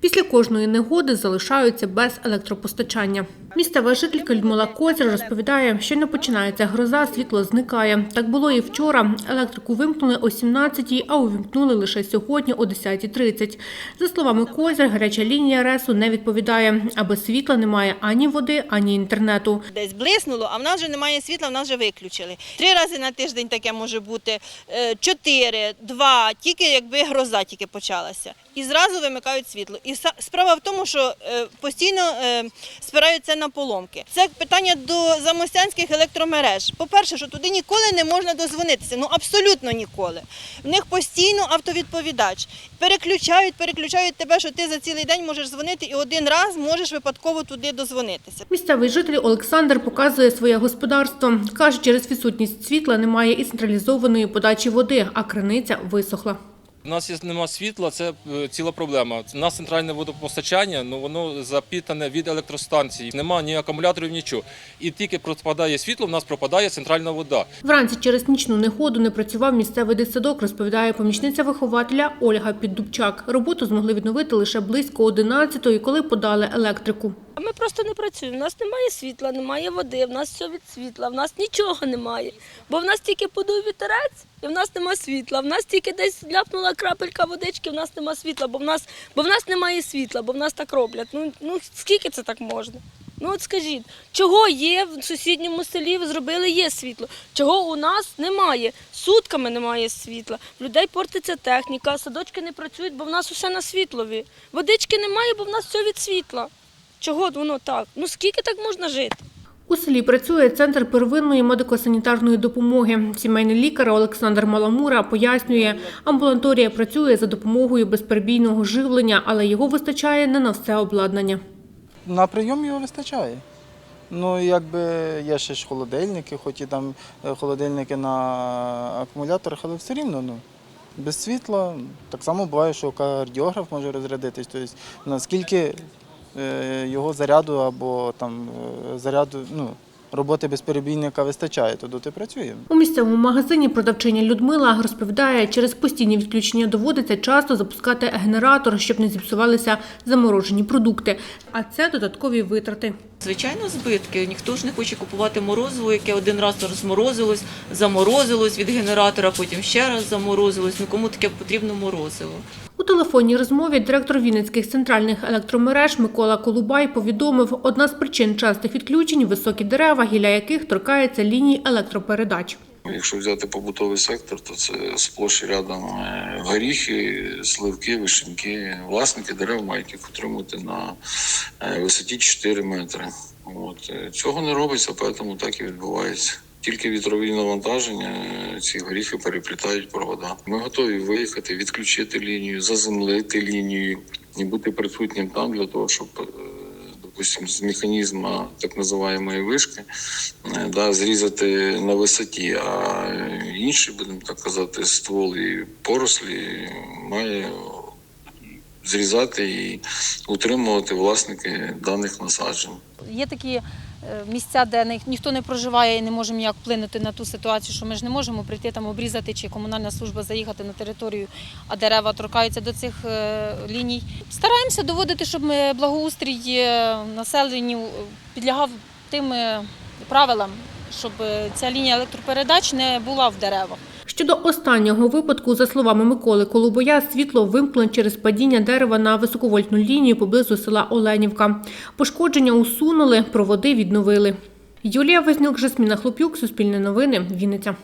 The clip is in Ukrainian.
Після кожної негоди залишаються без електропостачання. Місцева жителька Людмила Козір розповідає, що не починається гроза, світло зникає. Так було і вчора. Електрику вимкнули о 17-й, а увімкнули лише сьогодні о 10.30. За словами Козір, гаряча лінія РЕСу не відповідає, а без світла немає ані води, ані інтернету. Десь блиснуло, а в нас вже немає світла, в нас вже виключили. Три рази на тиждень таке може бути, е, чотири, два, тільки якби гроза тільки почалася. І зразу вимикають світло. І справа в тому, що е, постійно е, спираються на поломки. Це питання до замостянських електромереж. По-перше, що туди ніколи не можна дозвонитися. Ну абсолютно ніколи. В них постійно автовідповідач. Переключають, переключають тебе, що ти за цілий день можеш дзвонити і один раз можеш випадково туди дозвонитися. Місцевий житель Олександр показує своє господарство. Каже, через відсутність світла немає і централізованої подачі води, а криниця висохла. У нас є нема світла, це е, ціла проблема. У нас центральне водопостачання, ну воно запітане від електростанції. Нема ні акумуляторів, нічого. І тільки пропадає світло, в нас пропадає центральна вода. Вранці через нічну негоду не працював місцевий дитсадок, розповідає помічниця вихователя Ольга Піддубчак. Роботу змогли відновити лише близько 11-ї, коли подали електрику. А Ми просто не працюємо. У нас немає світла, немає води, в нас все від світла, в нас нічого немає. Бо в нас тільки подув вітерець, і в нас немає світла. В нас тільки десь ляпнула крапелька водички, в нас немає світла, бо в нас, бо в нас немає світла, бо в нас так роблять. Ну, ну скільки це так можна? Ну от скажіть, чого є в сусідньому селі, зробили є світло? Чого у нас немає? Сутками немає світла. В людей портиться техніка, садочки не працюють, бо в нас усе на світлові. Водички немає, бо в нас все від світла. Чого воно так? Ну скільки так можна жити? У селі працює центр первинної медико-санітарної допомоги. Сімейний лікар Олександр Маламура пояснює, амбулаторія працює за допомогою безперебійного живлення, але його вистачає не на все обладнання. На прийом його вистачає. Ну, якби є ще ж холодильники, хоч і там е, холодильники на акумуляторах, але все рівно ну, без світла. Так само буває, що кардіограф може розрядитись. Тобто, наскільки його заряду або там е, заряду, ну, роботи безперебійника вистачає, то доти працює. У місцевому магазині продавчиня Людмила розповідає, через постійні відключення доводиться часто запускати генератор, щоб не зіпсувалися заморожені продукти. А це додаткові витрати. Звичайно, збитки. Ніхто ж не хоче купувати морозиво, яке один раз розморозилось, заморозилось від генератора, потім ще раз заморозилось. Ну кому таке потрібно морозиво? Телефонній розмові директор Вінницьких центральних електромереж Микола Колубай повідомив, одна з причин частих відключень – високі дерева, гілля яких торкається ліній електропередач. Якщо взяти побутовий сектор, то це сплош рядом е, горіхи, сливки, вишеньки. Власники дерев мають їх утримувати на е, висоті 4 метри. От. е, Цього не робиться, тому так і відбувається. Тільки вітрові навантаження е, ці горіхи переплітають провода. Ми готові виїхати, відключити лінію, заземлити лінію і бути присутнім там для того, щоб е, допустим, з механізму так називаємої вишки е, да, зрізати на висоті, а інший, будемо так казати, ствол і порослі має зрізати і утримувати власники даних насаджень. Є такі е, місця, де ні- ніхто не проживає і не може ніяк вплинути на ту ситуацію, що ми ж не можемо прийти там обрізати чи комунальна служба заїхати на територію, а дерева торкаються до цих е, ліній. Стараємося доводити, щоб ми благоустрій е, населенню е, підлягав тим правилам, щоб е, ця лінія електропередач не була в деревах. Щодо останнього випадку, за словами Миколи Колубоя, світло вимкнуло через падіння дерева на високовольтну лінію поблизу села Оленівка. Пошкодження усунули, проводи відновили. Юлія Вознюк, Жасміна Хлопюк, Суспільне новини, Вінниця.